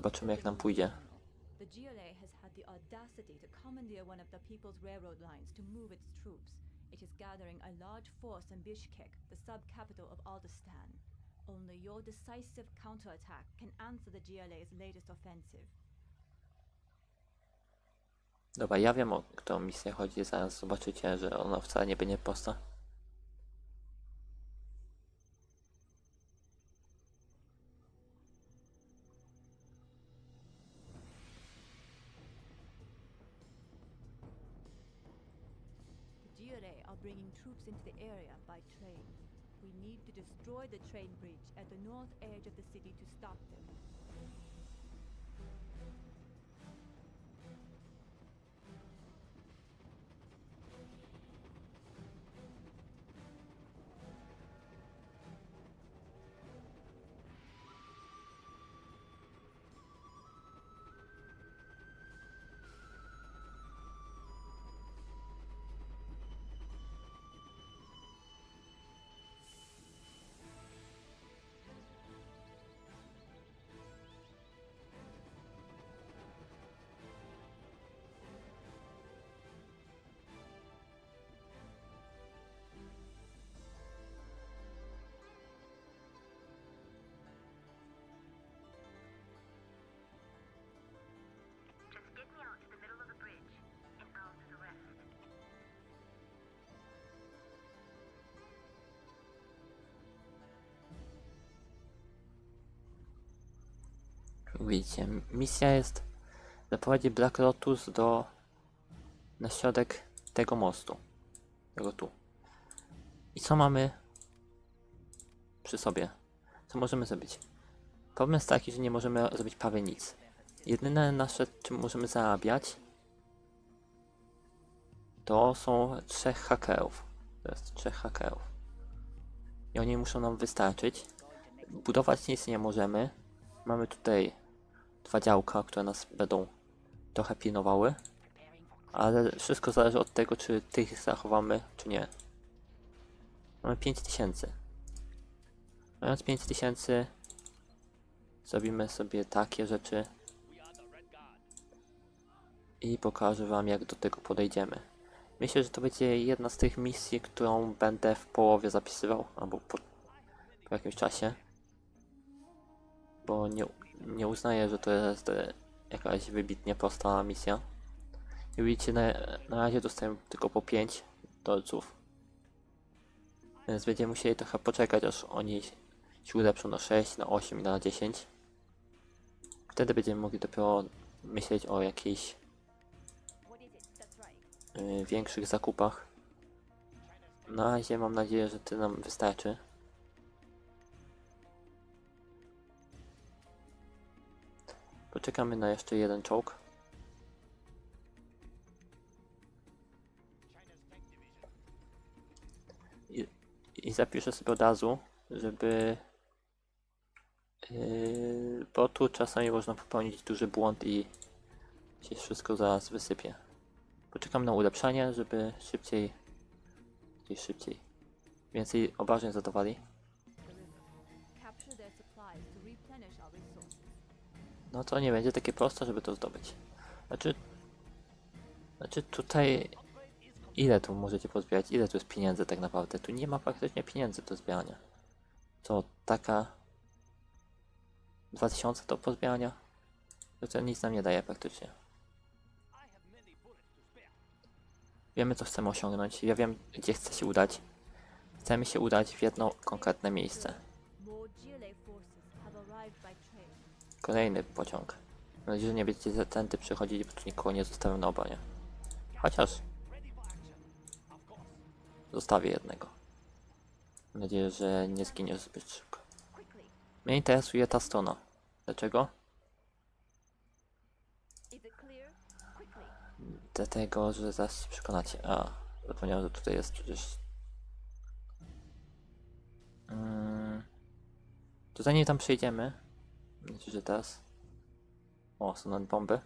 Zobaczymy jak nam pójdzie. The GLA has had the audacity to commandeer one of the People's Railroad lines to move its troops. It is gathering a large force in Bishkek, the sub-capital of Aldistan. Only your decisive counterattack can answer the GLA's latest offensive. Dobra, ja wiem o którą misję chodzi, zaraz zobaczycie, że ona wcale nie będzie prosta. To destroy the train bridge at the north edge of the city to stop them. Widzicie, misja jest zaprowadzić Black Lotus do na środek tego mostu. Tego tu. I co mamy przy sobie? Co możemy zrobić? Problem jest taki, że nie możemy zrobić prawie nic. Jedyne nasze, czym możemy zarabiać, to są trzech hakerów. To jest trzech hakerów. I oni muszą nam wystarczyć. Budować nic nie możemy. Mamy tutaj dwa działka, które nas będą trochę pilnowały. Ale wszystko zależy od tego, czy tych zachowamy, czy nie. Mamy 5000. Mając 5000 zrobimy sobie takie rzeczy i pokażę wam jak do tego podejdziemy. Myślę, że to będzie jedna z tych misji, którą będę w połowie zapisywał, albo po, po jakimś czasie. Bo nie, nie uznaję, że to jest e, jakaś wybitnie prosta misja. I widzicie, na, na razie dostałem tylko po 5 dolców. Więc będziemy musieli trochę poczekać, aż oni się ulepszą na 6, na 8 i na 10. Wtedy będziemy mogli dopiero myśleć o jakichś y, większych zakupach. Na razie mam nadzieję, że to nam wystarczy. Poczekamy na jeszcze jeden czołg. I, i zapiszę sobie od razu, żeby. Yy, bo tu czasami można popełnić duży błąd i się wszystko zaraz wysypie. Poczekam na ulepszanie, żeby szybciej. Szybciej, szybciej. Więcej obrażeń zadawali. No to nie będzie takie proste, żeby to zdobyć. Znaczy, znaczy tutaj ile tu możecie pozbierać? Ile tu jest pieniędzy tak naprawdę? Tu nie ma praktycznie pieniędzy do zbierania. Co, taka 2000 do pozbierania? To, to nic nam nie daje praktycznie. Wiemy co chcemy osiągnąć. Ja wiem gdzie chcę się udać. Chcemy się udać w jedno konkretne miejsce. Kolejny pociąg. Mam nadzieję, że nie będziecie tędy przychodzić, bo tu nikogo nie zostawiam na obronie. Chociaż... Zostawię jednego. Mam nadzieję, że nie zginie zbyt szybko. Mnie interesuje ta strona. Dlaczego? Dlatego, że zaraz się przekonacie. A, zapomniałem, że tutaj jest przecież... Mm, to zanim tam przejdziemy, znaczy, że teraz... O, są nawet bomby.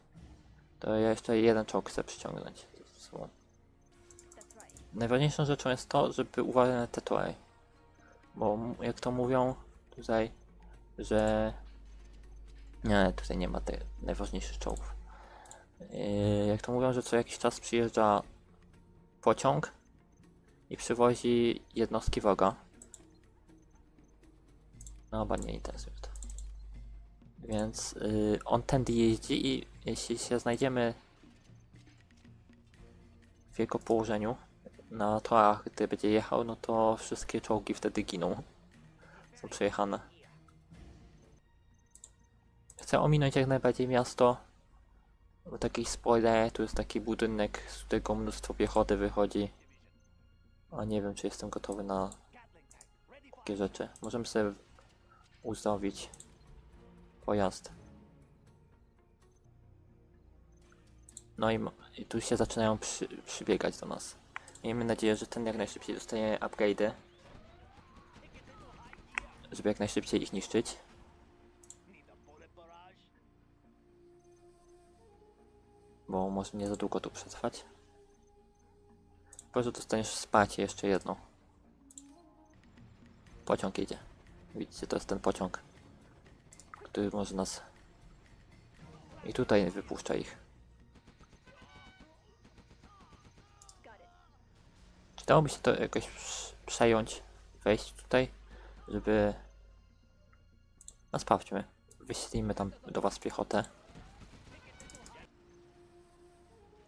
To ja jeszcze jeden czołg chcę przyciągnąć. Najważniejszą rzeczą jest to, żeby uważać na te tory. Bo jak to mówią tutaj, że Nie, tutaj nie ma tych najważniejszych czołgów. Yy, jak to mówią, że co jakiś czas przyjeżdża pociąg i przywozi jednostki wroga. No, chyba nie interesuje to. Więc yy, on tędy jeździ i jeśli się znajdziemy w jego położeniu na torach, gdy będzie jechał, no to wszystkie czołgi wtedy giną. Są przejechane. Chcę ominąć jak najbardziej miasto. Bo taki spoiler, tu jest taki budynek, z którego mnóstwo piechoty wychodzi. A nie wiem, czy jestem gotowy na takie rzeczy. Możemy sobie uzdrowić pojazd. No i, i tu się zaczynają przy, przybiegać do nas. Miejmy nadzieję, że ten jak najszybciej dostanie upgrade'y. Żeby jak najszybciej ich niszczyć. Bo może nie za długo tu przetrwać. Chyba, że dostaniesz wsparcie jeszcze jedno. Pociąg jedzie. Widzicie, to jest ten pociąg, który może nas... I tutaj wypuszcza ich. Czy dałoby się to jakoś prz- przejąć, wejść tutaj, żeby... No sprawdźmy. Wyślimy tam do was piechotę.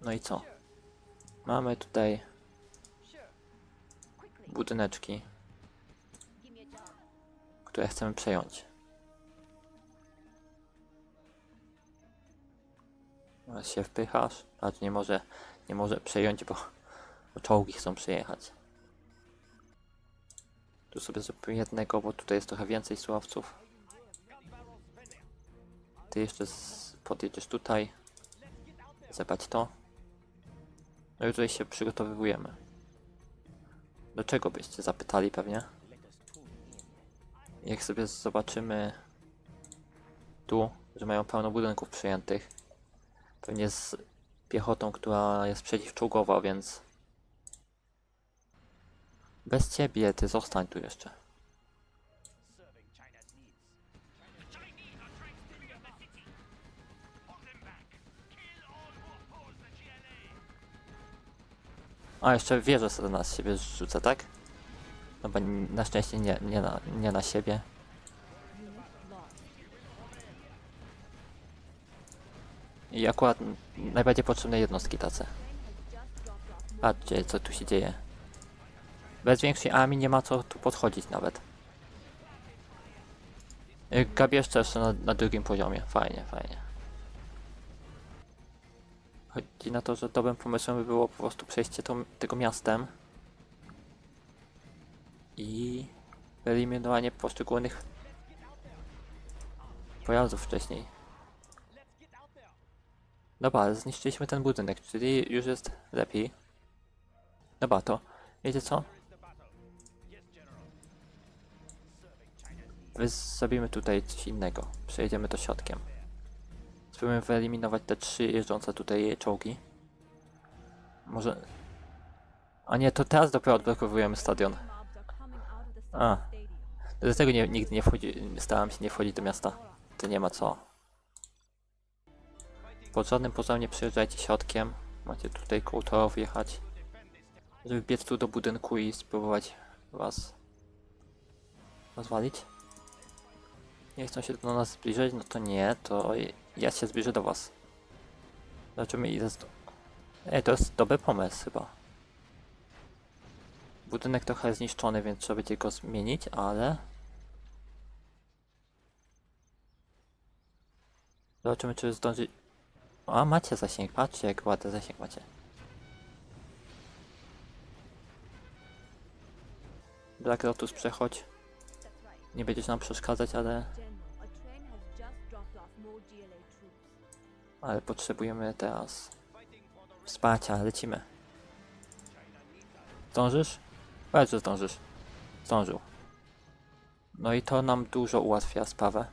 No i co? Mamy tutaj budyneczki, które chcemy przejąć. Się wpychasz, a nie może, nie może przejąć, bo, bo czołgi chcą przejechać. Tu sobie zróbmy jednego, bo tutaj jest trochę więcej surowców. Ty jeszcze z, podjedziesz tutaj. Zobacz to. No i tutaj się przygotowujemy. Do czego byście zapytali pewnie? Jak sobie zobaczymy tu, że mają pełno budynków przyjętych. Pewnie z piechotą, która jest przeciwczołgowa, więc bez ciebie ty zostań tu jeszcze. A jeszcze wieżę sobie na siebie rzucę, tak? No bo na szczęście nie, nie, na, nie na siebie. I akurat najbardziej potrzebne jednostki tacy. Patrzcie co tu się dzieje. Bez większej armii nie ma co tu podchodzić nawet. Y, Gabi jeszcze jeszcze na, na drugim poziomie. Fajnie, fajnie. Chodzi na to, że dobrym pomysłem by było po prostu przejście tego miastem i wyeliminowanie poszczególnych pojazdów wcześniej. Dobra, zniszczyliśmy ten budynek, czyli już jest lepiej. Dobra, to wiecie co? Wy zrobimy tutaj coś innego. Przejedziemy to środkiem. Spróbujemy wyeliminować te trzy jeżdżące tutaj czołgi. Może... A nie, to teraz dopiero odblokowujemy stadion. A. Dlatego nie, nigdy nie wchodzi, starałem się nie wchodzić do miasta. To nie ma co. Pod żadnym pozorem nie przyjeżdżajcie środkiem. Macie tutaj koło torów jechać. Żeby biec tu do budynku i spróbować was rozwalić. Nie chcą się do nas zbliżyć, no to nie, to ja się zbliżę do was. Zobaczymy ile sto... Ej, to jest dobry pomysł chyba. Budynek trochę zniszczony, więc trzeba będzie go zmienić, ale... Zobaczymy, czy zdąży... A, macie zasięg, patrzcie jak ładny zasięg macie. Black Lotus przechodź. Nie będziesz nam przeszkadzać, ale... Ale potrzebujemy teraz... Wsparcia, lecimy. Zdążysz? Że zdążysz. Zdążył. No i to nam dużo ułatwia sprawę.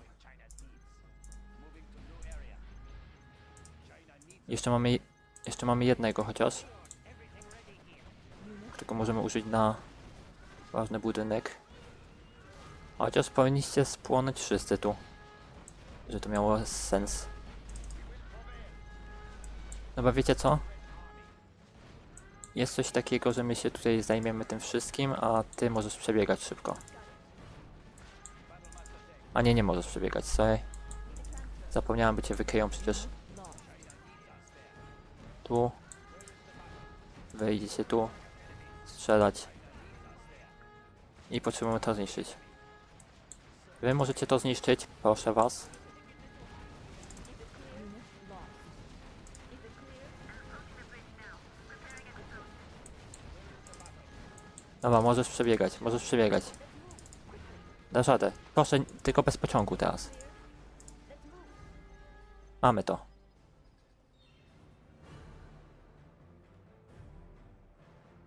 Jeszcze mamy, jeszcze mamy jednego chociaż. Którego możemy użyć na ważny budynek. Chociaż powinniście spłonąć wszyscy tu. że to miało sens. Dobra, wiecie co? Jest coś takiego, że my się tutaj zajmiemy tym wszystkim, a ty możesz przebiegać szybko. A nie, nie możesz przebiegać, sorry. Zapomniałem, by cię wykryją przecież. Tu. Wejdziecie tu. Strzelać. I potrzebujemy to zniszczyć. Wy możecie to zniszczyć, proszę was. Dobra, możesz przebiegać, możesz przebiegać. Dasz radę. Proszę, tylko bez pociągu teraz. Mamy to.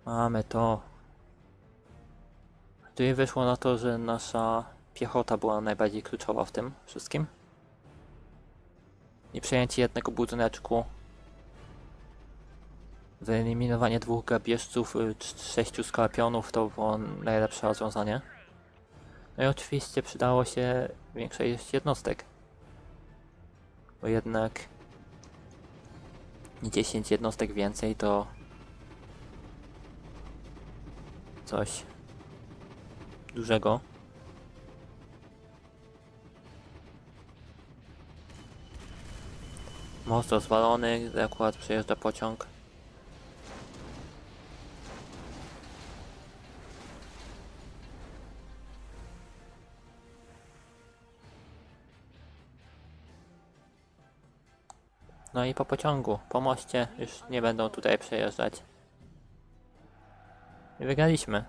Mamy to. Czyli wyszło na to, że nasza piechota była najbardziej kluczowa w tym wszystkim. I przejęcie jednego budyneczku. Wyeliminowanie dwóch grabieżców, y, sześciu skorpionów to było najlepsze rozwiązanie. No i oczywiście przydało się większa ilość jednostek. Bo jednak 10 jednostek więcej to coś dużego. Most rozwalony, akurat przejeżdża pociąg. No i po pociągu, po moście już nie będą tutaj przejeżdżać. I wygraliśmy.